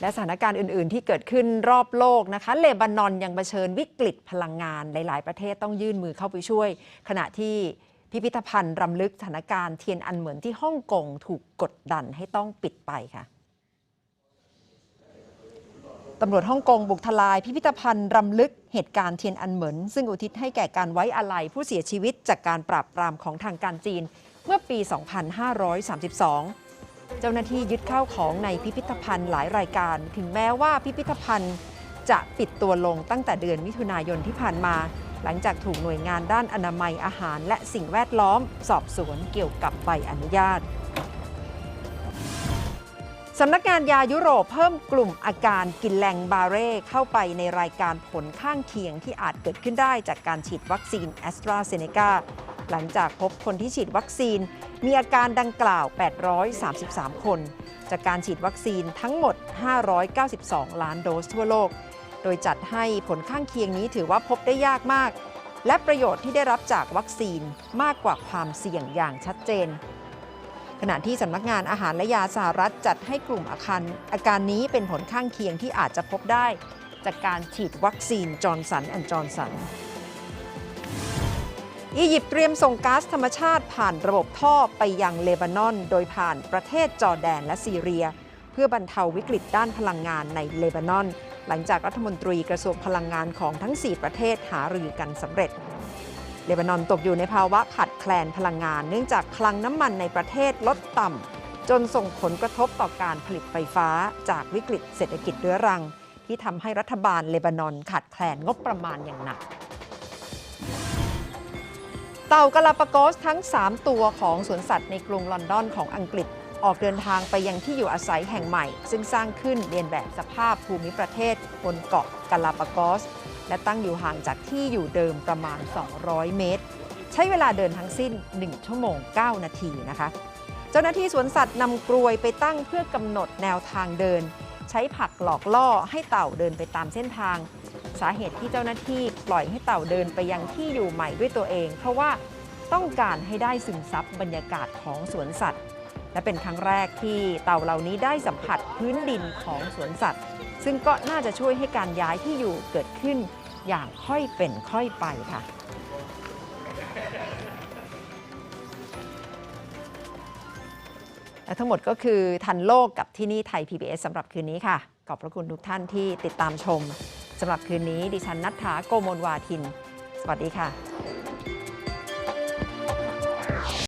และสถานการณ์อื่น ๆ ที่เกิดขึ้นรอบโลกนะคะ เลบานอนยังเผชิญวิกฤตพลังงานหลาย ๆ ประเทศต้องยื่นมือเข้าไปช่วย ขณะที่พิพิธภัณฑ์รำลึกสถานการณ์เทียนอันเหมือนที่ฮ่องกงถูกกดดันให้ต้องปิดไปค่ะตำรวจฮ่องกงบุกทลายพิพิธภัณฑ์รำลึกเหตุการณ์เทียนอันเหมินซึ่งอุทิศให้แก่การไว้อาลัยผู้เสียชีวิตจากการปราบปรามของทางการจีน เมื่อปี 2532 เจ้าหน้าที่ยึดข้าวของในพิพิธภัณฑ์หลายรายการ ถึงแม้ว่าพิพิธภัณฑ์จะปิดตัวลงตั้งแต่เดือนมิถุนายนที่ผ่านมา หลังจากถูกหน่วยงานด้านอนามัยอาหารและสิ่งแวดล้อม สอบสวนเกี่ยวกับใบอนุญาตสำนักงานยายุโรปเพิ่มกลุ่มอาการกินแรงบาเร่เข้าไปในรายการผลข้างเคียงที่อาจเกิดขึ้นได้จากการฉีดวัคซีนแอสตราเซเนกา หลังจากพบคนที่ฉีดวัคซีน มีอาการดังกล่าว 833 คน จากการฉีดวัคซีนทั้งหมด 592 ล้านโดสทั่วโลก โดยจัดให้ผลข้างเคียงนี้ถือว่าพบได้ยากมาก และประโยชน์ที่ได้รับจากวัคซีนมากกว่าความเสี่ยงอย่างชัดเจนขณะที่สำนักงานอาหารและยาสหรัฐจัดให้กลุ่มอาการอาการนี้เป็นผลข้างเคียงที่อาจจะพบได้ จากการฉีดวัคซีนจอร์นสันแอนด์จอร์นสัน อียิปต์เตรียมส่งก๊าซธรรมชาติผ่านระบบท่อไปยังเลบานอน โดยผ่านประเทศจอร์แดนและซีเรีย เพื่อบรรเทาวิกฤตด้านพลังงานในเลบานอน หลังจากรัฐมนตรีกระทรวงพลังงานของทั้ง 4 ประเทศหารือกันสำเร็จ เลบานอนตกอยู่ในภาวะขาดแคลนพลังงาน เนื่องจากคลังน้ำมันในประเทศลดต่ำจนส่งผลกระทบต่อการผลิตไฟฟ้าจากวิกฤตเศรษฐกิจเรื้อรัง ที่ทำให้รัฐบาลเลบานอนขาดแคลนงบประมาณอย่างหนัก เต่ากาลาปากอสทั้ง 3 ตัวของสวนสัตว์ในกรุงลอนดอนของอังกฤษ ออกเดินทางไปยังที่อยู่อาศัยแห่งใหม่ ซึ่งสร้างขึ้นเรียนแบบสภาพภูมิประเทศ บนเกาะกาลาปากอส และตั้งอยู่ห่างจากที่อยู่เดิมประมาณ 200 เมตร ใช้เวลาเดินทั้งสิ้น 1 ชั่วโมง 9 นาทีนะคะ เจ้าหน้าที่สวนสัตว์นำกลวยไปตั้งเพื่อกำหนดแนวทางเดิน ใช้ผักหลอกล่อให้เต่าเดินไปตามเส้นทาง สาเหตุที่เจ้าหน้าที่ปล่อยให้เต่าเดินไปยังที่อยู่ใหม่ด้วยตัวเอง เพราะว่าต้องการให้ได้ซึมซับบรรยากาศของสวนสัตว์ และเป็นครั้งแรกที่เต่าเหล่านี้ได้สัมผัสพื้นดินของสวนสัตว์ ซึ่งก็น่าจะช่วยให้การย้ายที่อยู่เกิดขึ้นอย่างค่อยเป็นค่อยไปค่ะ และทั้งหมดก็คือทันโลกกับที่นี่ไทย PBS สำหรับคืนนี้ค่ะ ขอบพระคุณทุกท่านที่ติดตามชมสำหรับคืนนี้ดิฉันนัทธาโกโมลวาทิน สวัสดีค่ะ